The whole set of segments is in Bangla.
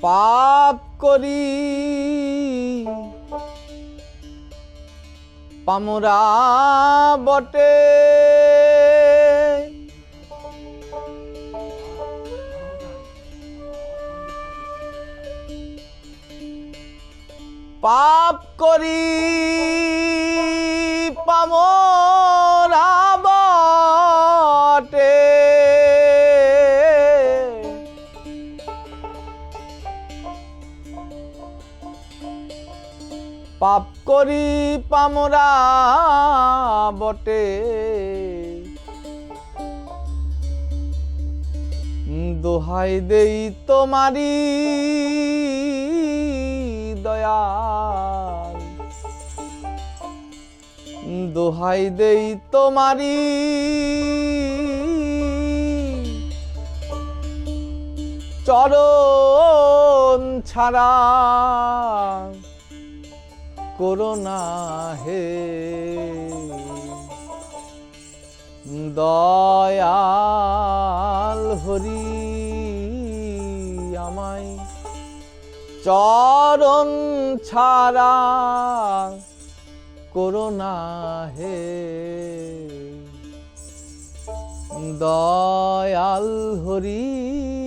পাপ করি। পামরা বটে। পাপ করি পামরা করি পামরা বটে। দোহাই দেই তোমারি দয়াল। দোহাই দেই তোমারি চরণ ছাড়া। করোনা হে। দয়াল হরি আমায় চরণ ছাড়া করোনা হে। দয়াল হরি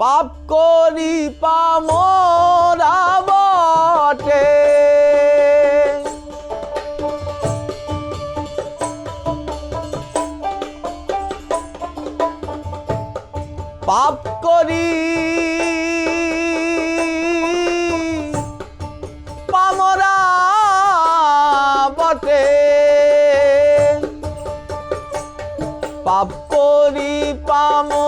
পাপ করি বটে। পাপ করি পাপ করি পামরা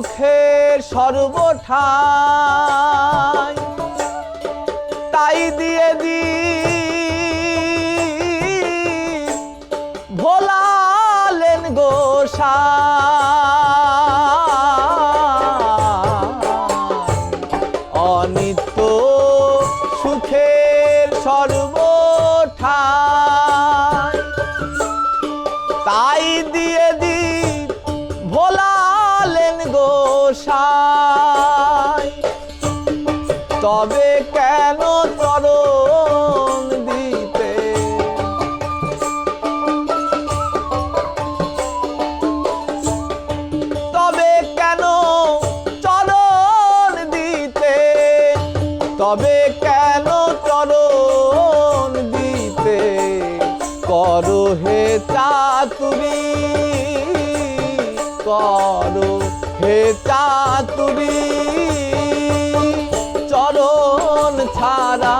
সুখের সর্বঠাই। তাই দিয়ে দি ভোলালেন গোসা গোসাই তবে কেন চরণ দিতে? তবে কেন চরণ দিতে? তবে কেন চরণ দিতে? করো হে চাতুরি, করো। হে চাতুরি চরণ ছাড়া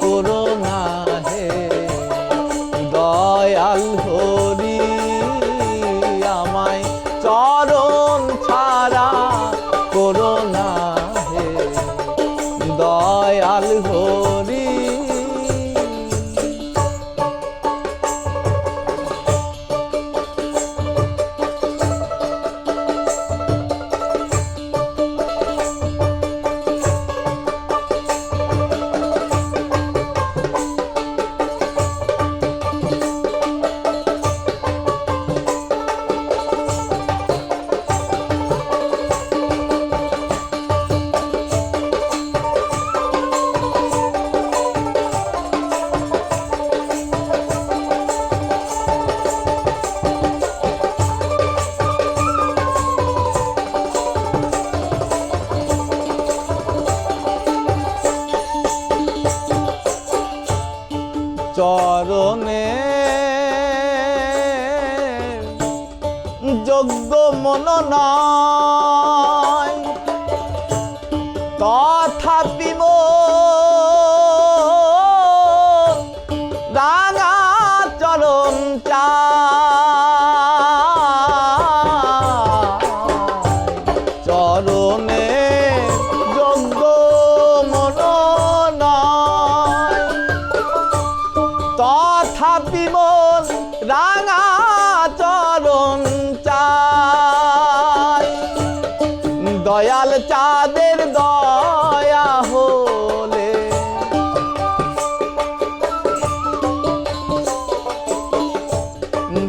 করোনা হে দয়াল গো মননা।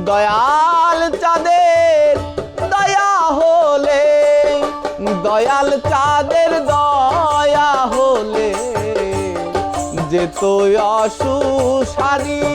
দয়াল চাঁদের দয়া হলে দয়াল চাঁদের দয়া হলে যে তো অসুসারী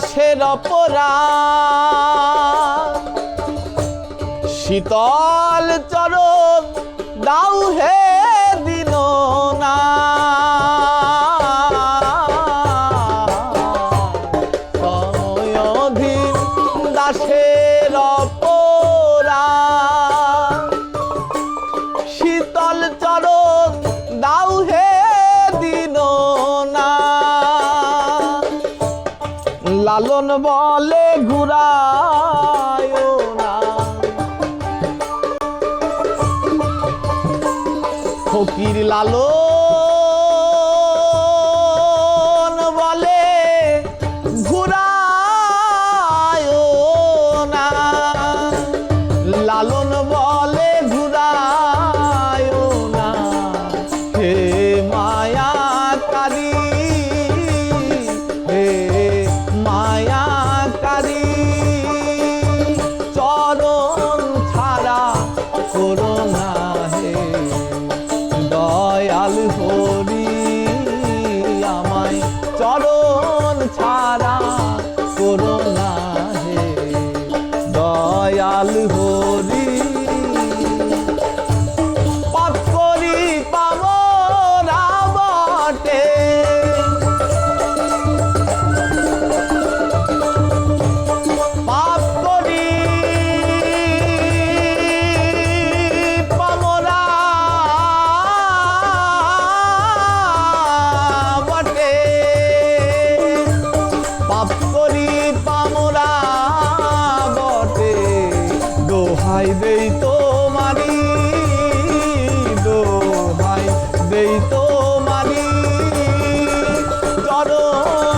দাসের অপরা শীতল চরণ দাউ হে দিন না দাসের অপরাধ লোকজন বলে ঘুরায় না। ফকির লালো ধরো